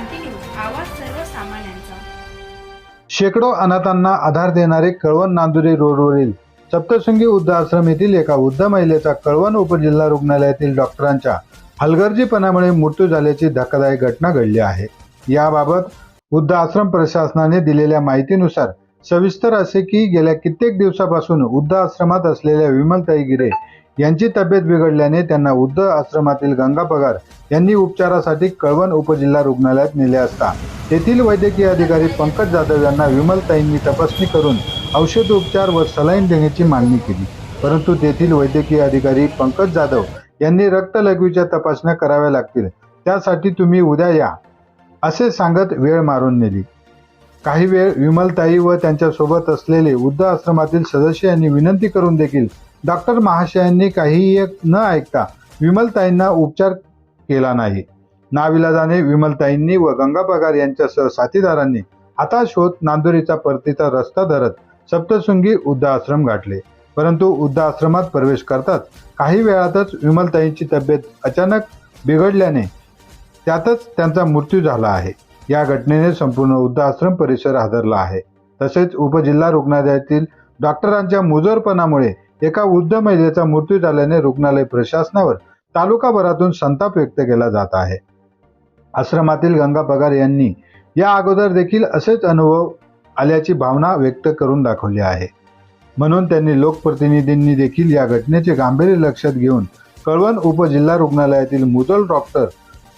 क्रांती news आवाज सर्वसामान्यांचा. शेकडो अनाथांना आधार देणारे कळवण नांदुरे रोडवरील सप्तशृंगी वृद्ध आश्रम येथील एका वृद्ध महिलेचा कळवण उपजिल्हा रुग्णालयातील डॉक्टरांच्या हलगर्जीपणामुळे मृत्यू झाल्याची धक्कादायक घटना घडली आहे. याबाबत वृद्ध आश्रम प्रशासनाने दिलेल्या माहितीनुसार सविस्तर असे की गेल्या कित्येक दिवसापासून वृद्ध आश्रमात असलेल्या विमलताई गिरे यांची तब्येत बिघडल्याने त्यांना वृद्ध आश्रमातील गंगा पगार यांनी उपचारासाठी कळवण उपजिल्हा रुग्णालयात नेले असता. तेथील वैद्यकीय अधिकारी पंकज जाधव यांना विमलताईंनी तपासणी करून औषधोपचार व सलाईन देण्याची मागणी केली. परंतु तेथील वैद्यकीय अधिकारी पंकज जाधव यांनी रक्तलघवीच्या तपासण्या कराव्या लागतील. त्यासाठी तुम्ही उद्या या असे सांगत वेळ मारून नेली. काही वेळ विमलताई व त्यांच्यासोबत असलेले वृद्ध आश्रमातील सदस्य यांनी विनंती करून देखील डॉक्टर महाशयांनी काहीही एक न ऐकता विमलताईंना उपचार केला नाही. नाविलाजाने विमलताईंनी व गंगा पगार यांच्यासह साथीदारांनी हाताश होत नांदुरीचा परतीचा रस्ता धरत सप्तशृंगी वृद्ध आश्रम गाठले. परंतु वृद्ध आश्रमात प्रवेश करताच काही वेळातच विमलताईंची तब्येत अचानक बिघडल्याने त्यातच त्यांचा मृत्यू झाला आहे. या घटनेने संपूर्ण वृद्धाश्रम परिसर हादरला आहे. तसेच उपजिल्हा रुग्णालयातील डॉक्टरांच्या मुजोरपणामुळे एका वृद्ध महिलेचा मृत्यू झाल्याने रुग्णालय प्रशासनावर तालुकाभरातून संताप व्यक्त केला जात आहे. आश्रमातील गंगा पगार यांनी या अगोदर देखील असेच अनुभव आल्याची भावना व्यक्त करून दाखवली आहे. म्हणून त्यांनी लोकप्रतिनिधींनी देखील या घटनेचे गांभीर्य लक्षात घेऊन कळवण उपजिल्हा रुग्णालयातील मुदल डॉक्टर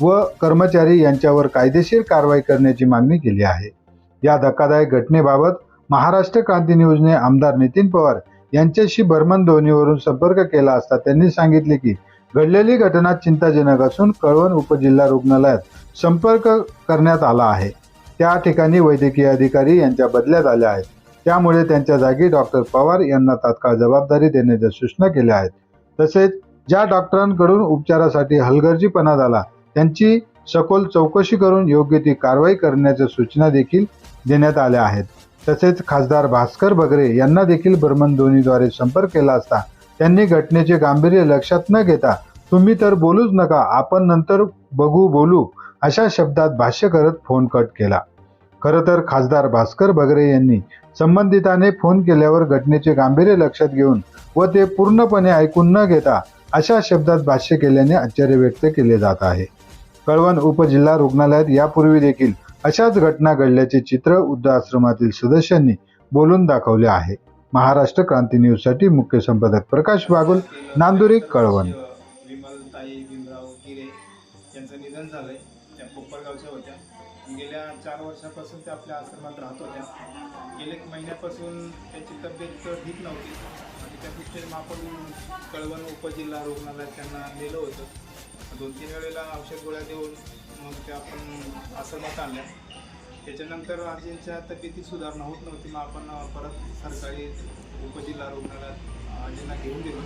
व कर्मचारी यांच्यावर कायदेशीर कारवाई करण्याची मागणी केली आहे. या धक्कादायक घटनेबाबत महाराष्ट्र क्रांती न्यूजने आमदार नितीन पवार यांच्याशी भरमन ध्वनीवरून संपर्क केला असता त्यांनी सांगितले की घडलेली घटना चिंताजनक असून कळवण उपजिल्हा रुग्णालयात संपर्क करण्यात आला आहे. त्या ठिकाणी वैद्यकीय अधिकारी यांच्या बदल्यात आल्या आहेत. त्यामुळे त्यांच्या जागी डॉक्टर पवार यांना तात्काळ जबाबदारी देण्याच्या सूचना केल्या आहेत. तसेच ज्या डॉक्टरांकडून उपचारासाठी हलगर्जीपणा झाला त्यांची सखोल चौकशी करून योग्य ती कारवाई करण्याच्या सूचना देखील देण्यात आल्या आहेत. तसेच खासदार भास्कर बगरे यांना देखील बर्मनध्वनीद्वारे संपर्क केला असता त्यांनी घटनेचे गांभीर्य लक्षात न घेता तुम्ही तर बोलूच नका आपण नंतर बघू बोलू अशा शब्दात भाष्य करत फोन कट केला. खरं तर खासदार भास्कर बगरे यांनी संबंधिताने फोन केल्यावर घटनेचे गांभीर्य लक्षात घेऊन व ते पूर्णपणे ऐकून न घेता अशा शब्दात भाष्य केल्याने आश्चर्य व्यक्त केले जात आहे. कळवण उपजिल्हा रुग्णालयात यापूर्वी देखील अशाच घटना घडल्याचे चित्र वृद्ध आश्रमातील सदस्यांनी बोलून दाखवले आहे. महाराष्ट्र क्रांती न्यूजसाठी मुख्य संपादक प्रकाश बागुल नांदुरी कळवण. यांचं निधन झालंय. त्या कोपरगावच्या होत्या. गेल्या चार वर्षापासून त्या आपल्या आश्रमात राहत होत्या. गेल्या एक महिन्यापासून त्यांची तब्येत ठीक नव्हती. आणि त्या दृष्टीने आपण कळवण उपजिल्हा रुग्णालयात त्यांना नेलं होतं. दोन तीन वेळेला औषध गोळ्या देऊन मग त्या आपण आश्रमात आणल्या त्याच्यानंतर आजींच्या तब्येतीत सुधारणा होत नव्हती. मग आपण परत सरकारी उपजिल्हा रुग्णालयात आजींना घेऊन गेलो.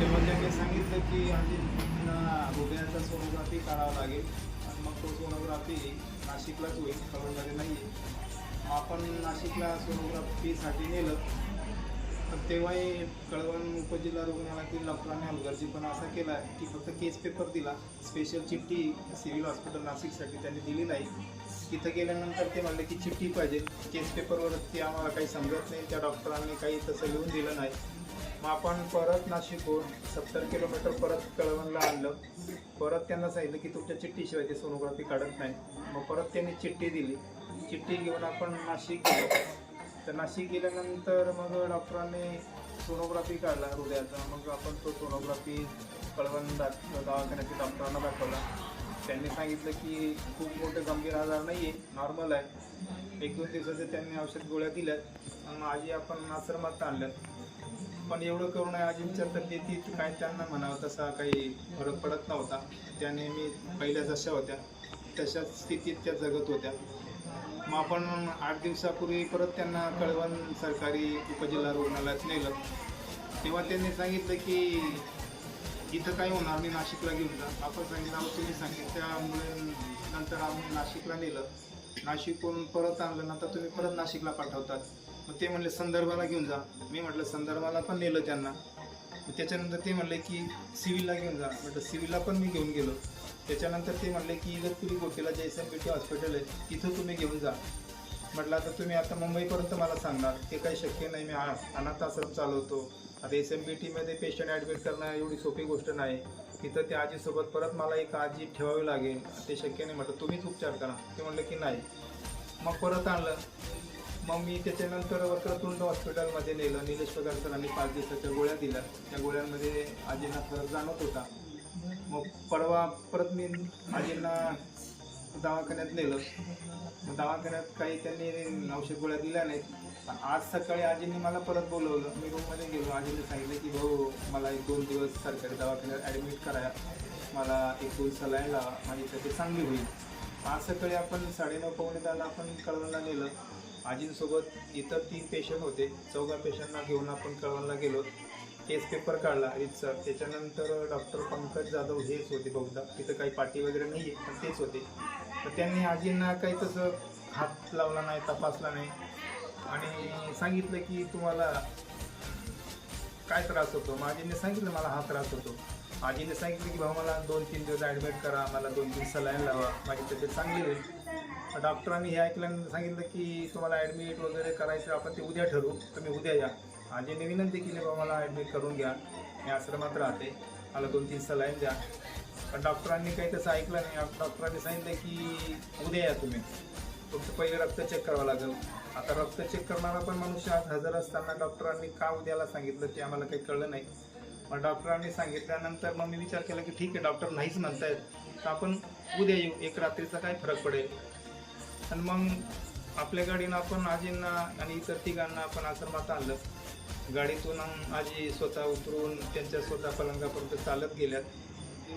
तेव्हा त्यांनी सांगितलं की आजींना हृदयाचा सोनोग्राफी काढावा लागेल. आणि मग तो सोनोग्राफी नाशिकलाच होईल. कळवणमध्ये नाही आहे मग आपण नाशिकला सोनोग्राफीसाठी नेलं. तेव्हाही कळवण उपजिल्हा रुग्णालयातील डॉक्टरांनी हलगर्जीपणा असा केला की फक्त केस पेपर दिला. स्पेशल चिठ्ठी सिव्हिल हॉस्पिटल नाशिकसाठी त्यांनी दिली नाही. तिथं गेल्यानंतर ते म्हणले की चिठ्ठी पाहिजे. केस पेपरवरती आम्हाला काही समजत नाही. त्या डॉक्टरांनी काही तसं लिहून दिलं नाही. मग आपण परत नाशिकहून सत्तर किलोमीटर परत कळवणला आणलं. परत त्यांना सांगितलं की तुमच्या चिठ्ठीशिवाय ते सोनोग्राफी काढत नाही. मग परत त्यांनी चिठ्ठी दिली. चिठ्ठी घेऊन आपण नाशिक गेलो. तर नाशिक गेल्यानंतर मग डॉक्टरांनी सोनोग्राफी काढला हृदयाचा. मग आपण तो सोनोग्राफी कळवण दा दवाखान्यातील डॉक्टरांना दाखवला. त्यांनी सांगितलं की खूप मोठे गंभीर आजार नाही आहे नॉर्मल आहे. एक दोन दिवसाचे त्यांनी औषध गोळ्या दिल्यात. आणि आजी आपण आश्रमात आणल्यात. पण एवढं करून आजींच्या तब्येतीत काय त्यांना म्हणावं तसा काही फरक पडत नव्हता. त्या नेहमी पहिल्या जशा होत्या. तशाच स्थितीत त्या जगत होत्या. मग आपण आठ दिवसापूर्वी परत त्यांना कळवण सरकारी उपजिल्हा रुग्णालयात नेलं. तेव्हा त्यांनी सांगितलं की इथं काही होणार? नाही नाशिकला घेऊन जा. आपण सांगितलं आहोत तुम्ही सांगितलं. त्यामुळे नंतर आम्ही नाशिकला नेलं. नाशिकहून परत आणलं नंतर तुम्ही परत नाशिकला पाठवतात. मग ते म्हणले संदर्भाला घेऊन जा. मी म्हटलं संदर्भाला पण नेलं त्यांना. मग त्याच्यानंतर ते म्हणले की सिव्हिलला घेऊन जा. म्हटलं सिव्हिलला पण मी घेऊन गेलो. त्याच्यानंतर ते म्हणले की इगतपुरी गोटीला जे S M B T hospital आहे तिथं तुम्ही घेऊन जा. म्हटलं आता तुम्ही आता मुंबईपर्यंत मला सांगणार ते काही शक्य नाही मी आ- अनाथ आश्रम चालवतो. आता एस एम बी टीमध्ये पेशंट ॲडमिट करणं एवढी सोपी गोष्ट नाही. तिथं त्या आजीसोबत परत मला एक आजी ठेवावी लागेल ते शक्य नाही. म्हटलं तुम्हीच उपचार करा. ते म्हणलं की नाही. मग परत आणलं. मग मी त्याच्यानंतर वक्रतुंड हॉस्पिटलमध्ये नेलं. निलेश पदार्थांनी सरांनी पाच दिवसाच्या गोळ्या दिल्या. त्या गोळ्यांमध्ये आजींना फरक जाणवत होता. मग परवा परत मी आजींना दवाखान्यात नेलं. मग दवाखान्यात काही त्यांनी औषध गोळ्या दिल्या नाहीत. आज सकाळी आजींनी मला परत बोलवलं. मी रूममध्ये गेलो. आजीने सांगितलं की भाऊ मला एक दोन दिवस सरकारी दवाखान्यात ॲडमिट करा मला एक दोन सलाईन लावा माझी तब्येत चांगली होईल. आज सकाळी आपण साडेनऊ पावणे दहाला आपण कळवणला नेलं. आजींसोबत इतर तीन पेशंट होते. चौघा पेशंटना घेऊन आपण कळवणला गेलो. केस पेपर काढला रितसर. त्याच्यानंतर डॉक्टर पंकज जाधव हेच होते बहुधा. तिथं काही पाठी वगैरे नाही आहे पण तेच होते. तर त्यांनी आजींना काही तसं हात लावला नाही तपासला नाही. आणि सांगितलं की तुम्हाला काय त्रास होतो? मग आजीने सांगितलं मला हा त्रास होतो. आजीने सांगितलं की भाऊ मला दोन तीन दिवस ॲडमिट करा मला दोन तीन सलाईन लावा. माझी तब्येत चांगली होईल डॉक्टरांनी हे ऐकल्यानं सांगितलं की तुम्हाला ॲडमिट वगैरे करायचं आपण ते उद्या ठरवू. तुम्ही उद्या या. आजीने विनंती केली बाबा मला ॲडमिट करून घ्या. मी आश्रमात राहते. मला दोन तीन सलाईन द्या. पण डॉक्टरांनी काही तसं ऐकलं नाही. डॉक्टरांनी सांगितलं की उद्या या तुम्ही. तुमचं पहिले रक्त चेक करावं लागेल. आता रक्त चेक करणारा पण मनुष्य आज हजर असताना डॉक्टरांनी का उद्याला सांगितलं ते आम्हाला काही कळलं नाही. मग डॉक्टरांनी सांगितल्यानंतर मग मी विचार केला की ठीक आहे डॉक्टर नाहीच म्हणतायत. तर आपण उद्या येऊ. एक रात्रीचा काय फरक पडेल? आणि मग आपल्या गाडीनं आपण आजींना आणि इतर तिघांना आपण आश्रमात आणलं. गाडीतून आजी स्वतः उतरून त्यांच्या स्वतः पलंगापर्यंत चालत गेल्यात.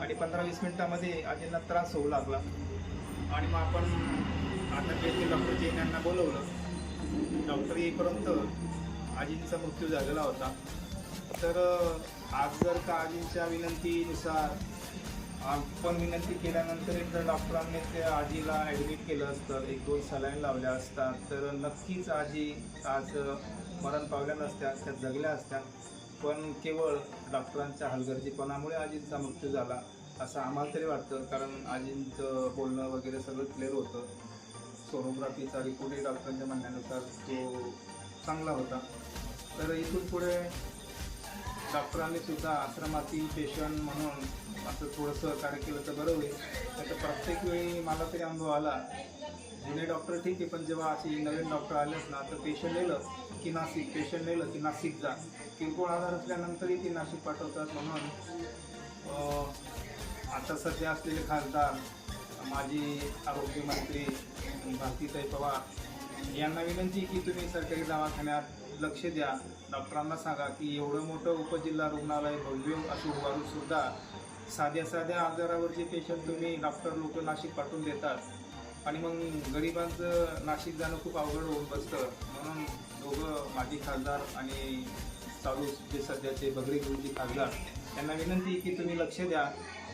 आणि पंधरा वीस मिनटामध्ये आजींना त्रास होऊ लागला. आणि मग आपण आता ते डॉक्टर जैन यांना बोलवलं डॉक्टर येईपर्यंत आजींचा मृत्यू झालेला होता. तर आज जर का आजींच्या विनंतीनुसार आपण विनंती केल्यानंतर एकदा डॉक्टरांनी त्या आजीला ॲडमिट केलं असतं. एक दोन सलाईन लावल्या असतात. तर नक्कीच आजी आज मरण पावल्या नसत्या त्या जगल्या असत्या. पण केवळ डॉक्टरांच्या हलगर्जीपणामुळे आजींचा मृत्यू झाला असं आम्हाला तरी वाटतं. कारण आजींचं बोलणं वगैरे सगळं क्लिअर होतं. सोनोग्राफीचा रिपोर्टही डॉक्टरांच्या म्हणण्यानुसार तो चांगला होता. तर इथून पुढे डॉक्टरांनी सुद्धा आश्रमातील पेशंट म्हणून असं थोडं सहकार्य केलं तर बरं होईल. तर प्रत्येक वेळी मला तरी अनुभव आला जुने डॉक्टर ठीक आहे पण जेव्हा असे नवीन डॉक्टर आलेच ना तर पेशंट नेलं की नाशिक पेशंट नेलं की नाशिक जा. किरकोळ आधार असल्यानंतरही ते नाशिक पाठवतात म्हणून आता सध्या असलेले खासदार माजी आरोग्यमंत्री भारतीताई पवार यांना विनंती की तुम्ही सरकारी दवाखान्यात लक्ष द्या. डॉक्टरांना सांगा की एवढं मोठं उपजिल्हा रुग्णालय भव्य असं उभारून सुद्धा साध्या साध्या आजारावरचे पेशंट तुम्ही डॉक्टर लोक नाशिक पाठवून देतात आणि मग गरिबांचं नाशिक जाणं खूप अवघड होऊन बसतं. म्हणून दोघं माजी खासदार आणि चालू जे सध्याचे बगरे गुरुजी खासदार त्यांना विनंती की तुम्ही लक्ष द्या.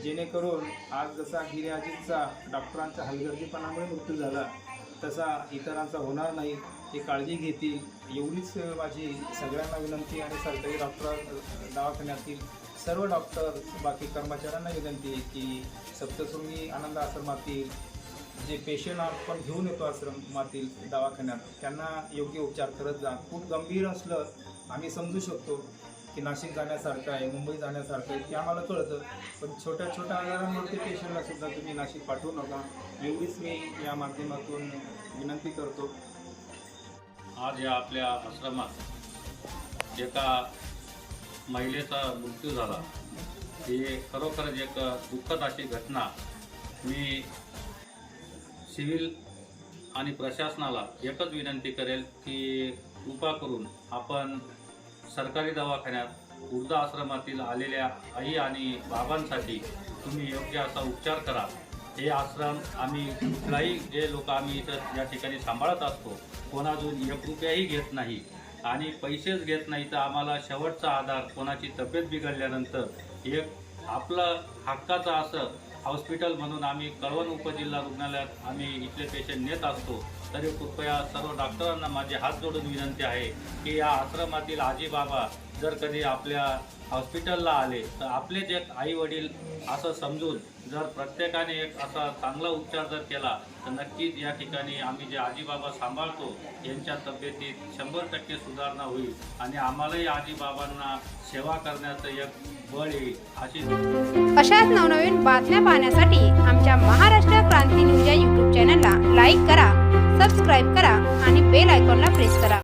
जेणेकरून आज जसा गिर्याजींचा डॉक्टरांच्या हलगर्जीपणामुळे मृत्यू झाला तसा इतरांचा होणार नाही ते काळजी घेतील. एवढीच माझी सगळ्यांना विनंती आणि सरकारी डॉक्टर दवाखान्यातील सर्व डॉक्टर बाकी कर्मचाऱ्यांना विनंती आहे की सप्तशृंगी आनंद आश्रमातील जे पेशंट आपण घेऊन येतो आश्रमातील दवाखान्यात त्यांना योग्य उपचार करत जा. खूप गंभीर असलं आम्ही समजू शकतो की नाशिक जाण्यासारखं आहे मुंबई जाण्यासारखं आहे ते आम्हाला कळतं. पण छोट्या छोट्या आजारांवरती पेशंटला सुद्धा तुम्ही नाशिक पाठवू नका. एवढीच मी या माध्यमातून विनंती करतो. आज या आपल्या आश्रमात एका महिलेचा मृत्यू झाला. ही खरोखरच एक दुःखद अशी घटना. मी सिव्हिल आणि प्रशासनाला एकच विनंती करेल की कृपा करून आपण सरकारी दवाखान्यात वृद्धाश्रमातील आलेल्या आई आणि बाबांसाठी तुम्ही योग्य असा उपचार करा. हे आश्रम आम्ही कुठलाही जे लोक आम्ही इथं या ठिकाणी सांभाळत असतो कोणाजून एक रुपयाही घेत नाही आणि पैसेच घेत नाही तर आम्हाला शेवटचा आधार कोणाची तब्येत बिघडल्यानंतर एक आपलं हक्काचं असं हॉस्पिटल म्हणून आम्ही कळवण उपजिल्हा रुग्णालयात आम्ही इथले पेशंट नेत असतो. तरी कृपया सर्व डॉक्टरांना माझे हात जोडून विनंती आहे की या आश्रमातील आजीबाबा जर कधी आपल्या हॉस्पिटलला आले तर आपले जे आई वडील असं समजून जर प्रत्येकाने एक असा चांगला उपचार जर केला तर नक्कीच या ठिकाणी आम्ही जे आजीबाबा सांभाळतो यांच्या तब्येतीत शंभर टक्के सुधारणा होईल. आणि आम्हालाही आजीबाबांना सेवा करण्याचं एक बळ येईल अशी अशाच नवनवीन बातम्या पाहण्यासाठी आमच्या महाराष्ट्र क्रांती न्यूज या यूट्यूब चॅनलला लाईक करा सबस्क्राईब करा आणि बेल आयकॉनला प्रेस करा.